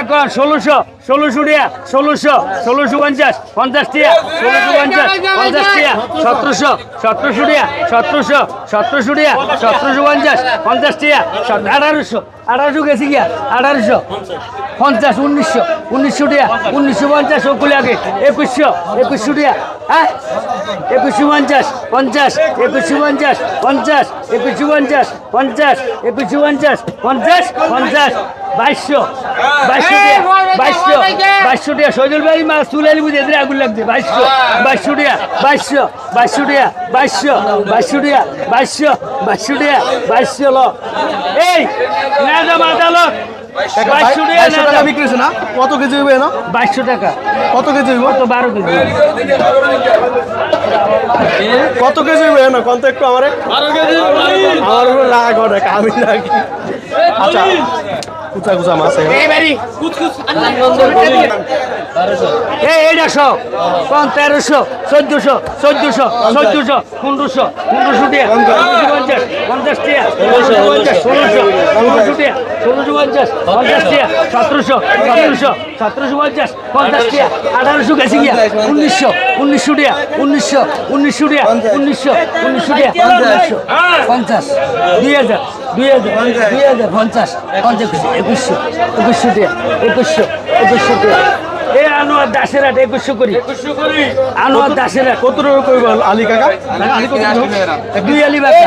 এখন ষোলোশো ষোলোশো টিয়া, ষোলোশো ষোলোশো পঞ্চাশ পঞ্চাশ টিয়া, ষোলোশো পঞ্চাশ পঞ্চাশ টিয়া, সতেরোশো সতেরোশো টিয়া, সতেরোশো সতেরোশো টিয়া, সতেরোশো পঞ্চাশ পঞ্চাশ টিয়া আঠারোশো আঠারোশো গেছি গিয়া, আঠারোশো, পঞ্চাশ, উনিশশো উনিশশো টিয়া, উনিশশো পঞ্চাশ ওগুলি আগে, একুশশো একুশশো টিয়া হ্যাঁ? একুশশো পঞ্চাশ পঞ্চাশ, একুশশো পঞ্চাশ বাইশশো। বাইশশো বাইশশো। বাইশশো টিয়া সজল ভাই মাছ তুলে এদের আগুন লাগছে। বাইশশো বাইশশো টিয়া বাইশশো বাইশশো টিয়া বাইশশো বাইশশো টিয়া বাইশশো বাইশশো টিয়া বাইশশো ল। এই না যা মাথা লোক বাইশশো টাকা বিক্রি না? কত কেজি হইবে না বাইশশো টাকা। কত কেজি হইব? তো বারো কেজি কত কেজি হইবে না কত একটু আমারে? আমার উপর রাগ অনেক আমি নাকি আচ্ছা। কুচা কুচা মাছ এইটাশো কোন তেরোশো চোদ্দশো চোদ্দশো চোদ্দশো পনেরোশো পনেরোশো টিয়া পঞ্চাশ পঞ্চাশ টিয়া পঞ্চাশ ষোলোশো ষোলোশো টিয়া ষোলোশো পঞ্চাশ পঞ্চাশ টিয়া সতেরোশো সতেরোশো সতেরোশো পঞ্চাশ পঞ্চাশ টিয়া আঠারোশো গেছে গিয়া উনিশশো উনিশশো টিয়া উনিশশো উনিশশো টিয়া উনিশশো উনিশশো টিয়া উনিশশো পঞ্চাশ দুই হাজার। দুই হাজার দুই হাজার পঞ্চাশ পঞ্চাশ একুশশো একুশশো টিয়া একুশশো একুশশো টিয়া। এ আনোয়ার দাসের হাট একুশশো করি। আনোয়ার দাসের হাট। কত টাকা কইব আলী কাকা? কত টাকা? দুই আলি বাবা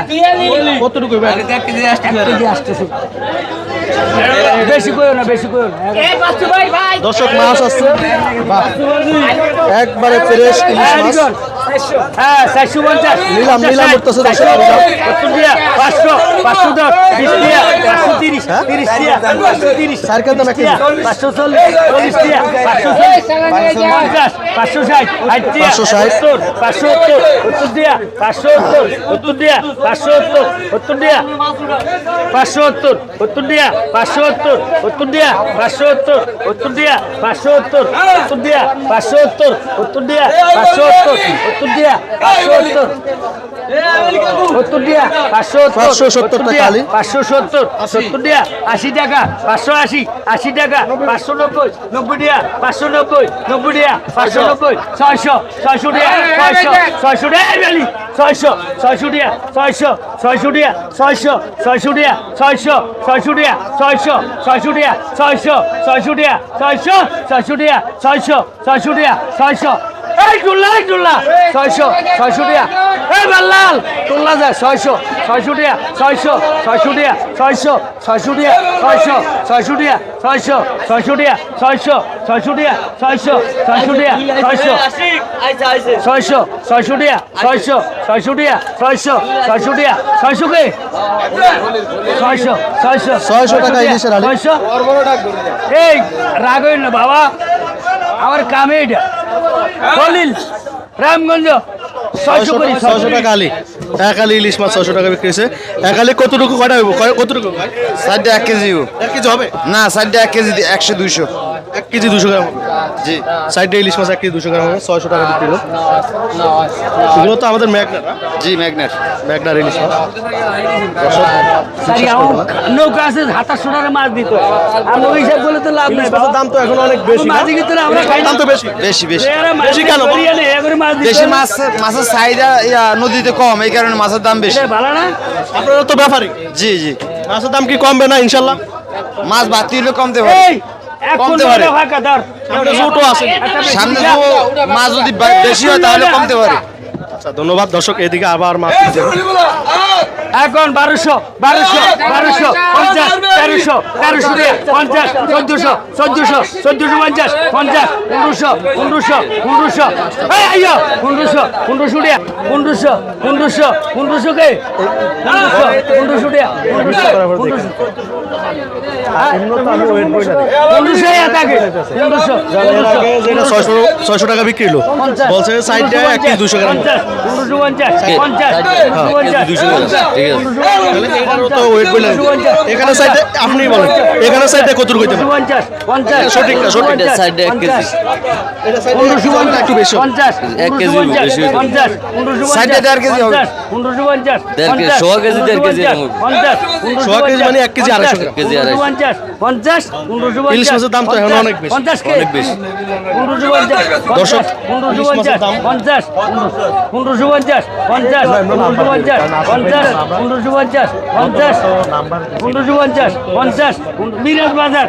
কত টাকা কইবে? আসতেছে বেশি কইও না বেশি কইও না। দর্শক মাছ আছে একবারে ফ্রেশ ইলিশ মাছ। লিখন। হ্যাঁ চারশো পঞ্চাশ নিলাম, নিলাম করতেছে। সত্তর দিয়া, পাঁচশো পাঁচশো দশ বিশ দিয়া পাঁচশো তিরিশ তিরিশ দিয়া পাঁচশো তিরিশ কেজি। দিয়া, পাঁচশো চল্লিশ চল্লিশ দিয়া পাঁচশো পঞ্চাশ পাঁচশো ষাট ষাট দিয়া পাঁচশো ষাট। সত্তর পাঁচশো সত্তর সত্তর দিয়া পাঁচশো সত্তর সত্তর দিয়া পাঁচশো সত্তর সত্তর দিয়া পাঁচশো সত্তর সত্তর দিয়া পাঁচশো সত্তর সত্তর দিয়া পাঁচশো সত্তর সত্তর দিয়া পাঁচশো সত্তর সত্তর দিয়া পাঁচশো সত্তর সত্তর দিয়া পাঁচশো সত্তর সত্তর দিয়া পাঁচশো সত্তর। দিয়া পাঁচশো পাঁচশো সত্তর টাকা। পাঁচশো সত্তর। সত্তর দিয়া আশি টাকা পাঁচশো আশি আশি টাকা পাঁচশো নব্বই নব্বই দিয়া পাঁচশো নব্বই নব্বই দিয়া পাঁচশো নব্বই ছয়শো ছয়শো দিয়া ছয়শো ছয়শো বেলি ছয়শো ছয়শো দিয়া ছয়শো ছয়শো দিয়া ছয়শো ছয়শো দিয়া ছয়শো ছয়শো দিয়া ছয়শো ছয়শো দিয়া ছয়শো ছয়শো দিয়া ছয়শো ছয়শো দিয়া ছয়শো ছয়শো দিয়া ছয়শো এই টুল্লা এই টুল্লা ছয়শো ছয়শো দিয়া এই বাল্লাল টুল্লা যায় ছয়শো ছয়শো দিয়া ছয়শো ছয়শো দিয়া ছয়শো ছয়শো দিয়া ছয়শো ছয়শো দিয়া ছয়শো ছয়শো দিয়া ছয়শো ছয়শো দিয়া ছয়শো ছয়শো দিয়া ছয়শো ছয়শো ছয়শো ছয়শো ছয়শো ছয়শো ছয়শো ছয়শো কে ছয়শো ছয়শো ছয়শো টাকা ছয়শো এই রাগ হইল না বাবা আমার কামে এটা দলিল রামগঞ্জ ছয়শো টাকা ছয়শো টাকা আলি। এক আলি ইলিশ মাছ ছয়শো টাকা বিক্রি হয়েছে। এক আলি কতটুকু কটা হইব? কতটুকু? সাইডে এক কেজি এক কেজি হবে? না সাইডে এক কেজি একশো দুইশো। এক কেজি দুশো গ্রাম হবে। জি। সাইডে ইলিশ মাছ এক কেজি দুশো গ্রাম হবে ছয়শো টাকা বিক্রি হলো। এগুলো তো আমাদের ম্যাগনার জি ম্যাগনেট ম্যাগনার ইলিশ মাছ। নৌকা আছে মাছ দিত। আমি ওই হিসাব বলে তো লাভ নাই। মাছের দাম তো এখন অনেক বেশি না? কিন্তু আমরা খাই দাম তো বেশি। বেশি বেশি। বেশি কেন? বেশি মাছ মাছের চাহিদা নদীতে কম এই কারণে মাছের দাম বেশি। এটা ভালো না? আপনারা তো ব্যাপারই জি জি। মাছের দাম কি কমবে না ইনশাল্লাহ? মাছ কমতে পারে। এই এখন কমতে পারে। ফাঁকা ধর সামনে ছোট আছে। সামনে তো মাছ যদি বেশি হয় তাহলে কমতে পারে আচ্ছা ধন্যবাদ দর্শক এদিকে আবার মাছ। এখন বারোশো বারোশো বারোশো পঞ্চাশ তেরোশো তেরোশো পঞ্চাশ চোদ্দশো চোদ্দশো চোদ্দশো পঞ্চাশ পঞ্চাশ পনেরোশো পনেরোশো পনেরোশো। আইয়ো পনেরোশো পনেরোশো দিয়ে পনেরোশো পনেরোশো পনেরোশো কে? পনেরোশো ছয়শো ছয়শো টাকা বিক্রি হলো। বলছে সাইডে এক দুশো গ্রাম। পঞ্চাশ পঞ্চাশ পঞ্চাশ আপনি বলেন এখানে সাইডে কত হইতে পারে? 50 সঠিক না একটু বেশি 50 1 কেজি বেশি 50 সাইডে কেজি হবে। কেজি কেজি মানে 1 কেজি 250 কেজি 250 দাম তো এখন অনেক বেশি। অনেক বেশি। দর্শক 1550 দাম 50 1550 50 পনেরোশো পঞ্চাশ পঞ্চাশ পনেরোশো পঞ্চাশ পঞ্চাশ মিরাজ বাজার।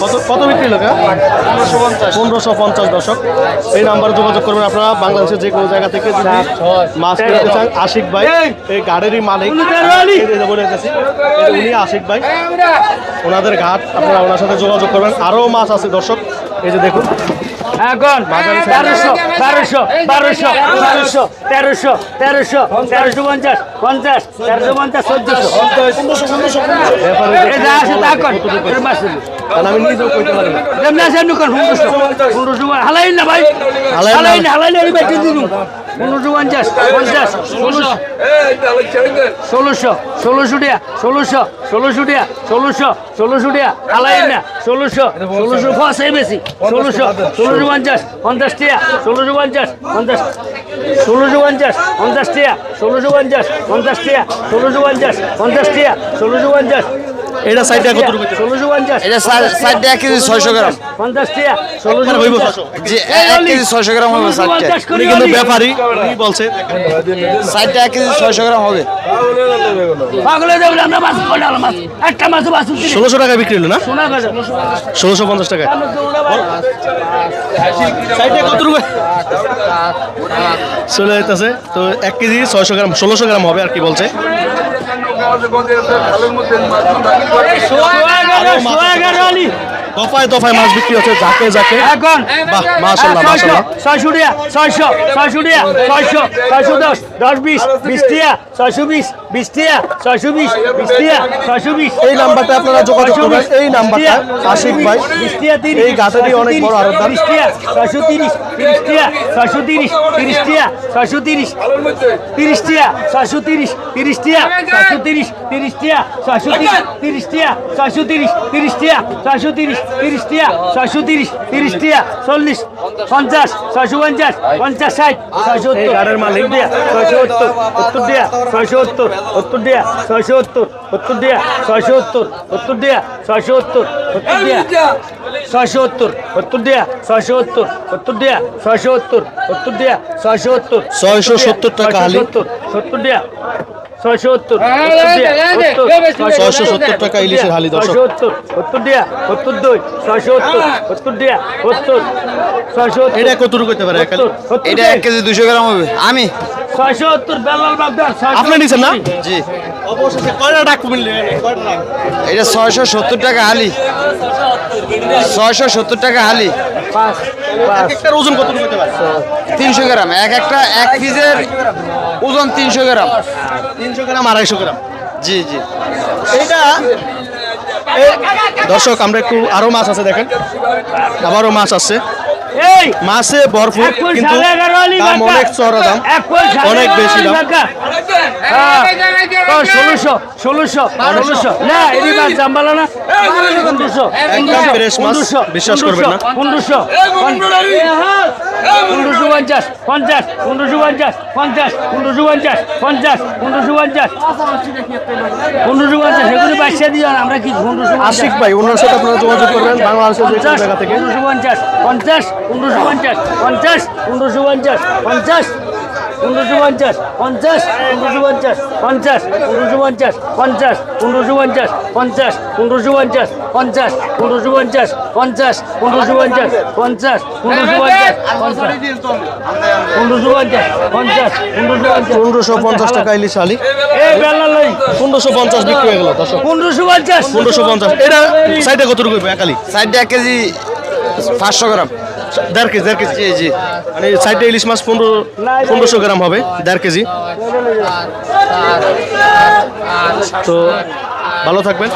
কত কত বিক্রি লোক পনেরোশো পঞ্চাশ দশক এই নাম্বারে যোগাযোগ করবেন আপনারা। বাংলাদেশের যে কোনো জায়গা থেকে যদি মাছ কিনতে চান আশিক ভাই এই। গাড়িরই মালিক। উনি আশিক ভাই। ওনাদের ঘাট আপনারা ওনার সাথে যোগাযোগ করবেন। আরও মাছ আছে দর্শক। এই যে দেখুন। এখন তেরোশো তেরোশো বারোশো বারোশো তেরোশো তেরোশো তেরোশো পঞ্চাশ পঞ্চাশ তেরোশো পঞ্চাশ চোদ্দশো। হালাই না। ভাই। হালাই না। হালাই না পনেরোশো পঞ্চাশ পঞ্চাশ, ষোলোশো। ষোলোশো ষোলোশো টাকা, ষোলোশো ষোলোশো টাকা, ষোলোশো ষোলোশো টাকা। হালাই না, ষোলোশো ষোলোশো ফসাই বেশি। ষোলোশো ষোলোশো পঞ্চাশ পঞ্চাশ টাকা, ষোলোশো পঞ্চাশ পঞ্চাশ, ষোলোশো পঞ্চাশ পঞ্চাশ টাকা, ষোলোশো পঞ্চাশ পঞ্চাশ টাকা, ষোলোশো পঞ্চাশ পঞ্চাশ টাকা, ষোলোশো পঞ্চাশ। এটা সাইডে কত রুপে? ষোলোশো পঞ্চাশ। এটা সাইডে এক কেজি ছয়শো গ্রাম। পঞ্চাশ টাকা ষোলোশো মানে হইব পঞ্চাশ। এক কেজি ছয়শো গ্রাম হবে সাইডটা। পঞ্চাশ উনি কিন্তু হলি। ব্যাপারী উনি বলছে। সাইডটা এক কেজি ছয়শো গ্রাম হবে। ষোলোশো টাকা বিক্রি হলো না? ষোলোশো পঞ্চাশ টাকা সাইডে কত রুপে? চলে যেতেছে তো এক কেজি ছয়শো গ্রাম ষোলোশো গ্রাম হবে আর কি বলছে। আমাদের গঞ্জে খালের মধ্যে মাছ দাখিল করে। দফায় দফায় মাছ বিক্রি হচ্ছে যাকে যাকে এখন ছয়শো মাশাল্লাহ ছয়শো টিয়া ছয়শো ছয়শো টিয়া ছয়শো ছয়শো দশ দশ বিশ বিশ টিয়া ছয়শো বিশ বিশ টিয়া ছয়শো বিশ বিশ টিয়া ছয়শো বিশ এই নাম্বারটা আপনারা যোগাযোগ করবেন এই নাম্বারটা আশিক ভাই বিশ টিয়া তিরিশ এই গাছাটি অনেক বড় আরও দাম বিশ টিয়া ছয়শো তিরিশ তিরিশ টিয়া ছয়শো তিরিশ তিরিশ টিয়া ছয়শো তিরিশ তিরিশ টিয়া ছয়শো তিরিশ তিরিশ টিয়া ছয়শো তিরিশ তিরিশ টিয়া ছয়শো তিরিশ তিরিশ টিয়া তিরিশ তিরিশ টিয়া তিরিশ তিরিশ টাকা ছয়শো তিরিশ তিরিশ টাকা চল্লিশ পঞ্চাশ ছয়শো পঞ্চাশ পঞ্চাশ ষাট ছয়শো গাড়ির মালিক। ছয়শো সত্তর সত্তর টাকা ছয়শো সত্তর সত্তর টাকা ছয়শো সত্তর সত্তর টাকা ছয়শো সত্তর সত্তর টাকা ছয়শো সত্তর সত্তর টাকা ছয়শো সত্তর সত্তর টাকা ছয়শো সত্তর সত্তর টাকা ছয়শো সত্তর সত্তর টাকা ছয়শো সত্তর ছয়শো সত্তর টাকা। সত্তর সত্তর টাকা ছয়শো সত্তর সত্তর টাকা ইলিশের হালি দর্শক। সত্তর দুই ছয়শো সত্তর সত্তর টাকা সত্তর ছয়শো এটা কত করতে পারে এটা এক কেজি দুশো গ্রাম হবে। আমি আপনি নিছেন না? জি। অবশেষে কয়টা ডাক মিললে? এটা ছয়শো সত্তর টাকা হালি। ছয়শো সত্তর টাকা হালি। ওজন কত তিনশো গ্রাম। এক একটা এক পিসের ওজন তিনশো গ্রাম। তিনশো গ্রাম আড়াইশো গ্রাম। জি জি। এইটা এই- দর্শক আমরা একটু আরও মাছ আছে দেখেন। আবারও মাছ আছে মাছে ভরপুর এক ফুল কিন্তু দাম অনেক চড়া দাম অনেক বেশি দাম। হ্যাঁ। ও, ষোলোশো ষোলোশো ষোলোশো। না এটি মাছ দাম বলো না। পনেরোশো একদম fresh মাছ, বিশ্বাস করবেন না। পনেরোশো পনেরোশো পঞ্চাশ পঞ্চাশ পনেরোশো পঞ্চাশ পঞ্চাশ পনেরোশো পঞ্চাশ পঞ্চাশ পনেরোশো পঞ্চাশ। পনেরোশো পঞ্চাশ এগুলো বাচ্চা আমরা কি পনেরোশো আশিক ভাই ওনার সাথে আপনারা যোগাযোগ করবেন বাংলাদেশের যে জায়গা থেকে। পনেরোশো পঞ্চাশ পঞ্চাশ পনেরোশো পঞ্চাশ পঞ্চাশ পনেরোশো পঞ্চাশ পঞ্চাশ পনেরোশো পঞ্চাশ পঞ্চাশ পনেরোশো পঞ্চাশ পঞ্চাশ পনেরোশো পঞ্চাশ পঞ্চাশ পনেরোশো পঞ্চাশ পঞ্চাশ পনেরোশো পঞ্চাশ পঞ্চাশ পনেরোশো পঞ্চাশ পঞ্চাশ পনেরোশো পঞ্চাশ পঞ্চাশ পনেরোশো পঞ্চাশ পঞ্চাশ পনেরোশো পঞ্চাশ পঞ্চাশ পনেরোশো পঞ্চাশ পনেরোশো পঞ্চাশ টাকা ইলিশ আলি পনেরোশো পঞ্চাশ বিক্রি হয়ে গেল পনেরোশো পঞ্চাশ পনেরোশো পঞ্চাশ এটা সাইডে কত রুপে একালি সাইডটা এক কেজি পাঁচশো গ্রাম দেড় কেজি দেড় কেজি, জি জি। মানে সাইডে ইলিশ মাছ পনেরো, পনেরোশো গ্রাম হবে, দেড় কেজি। তো ভালো থাকবেন।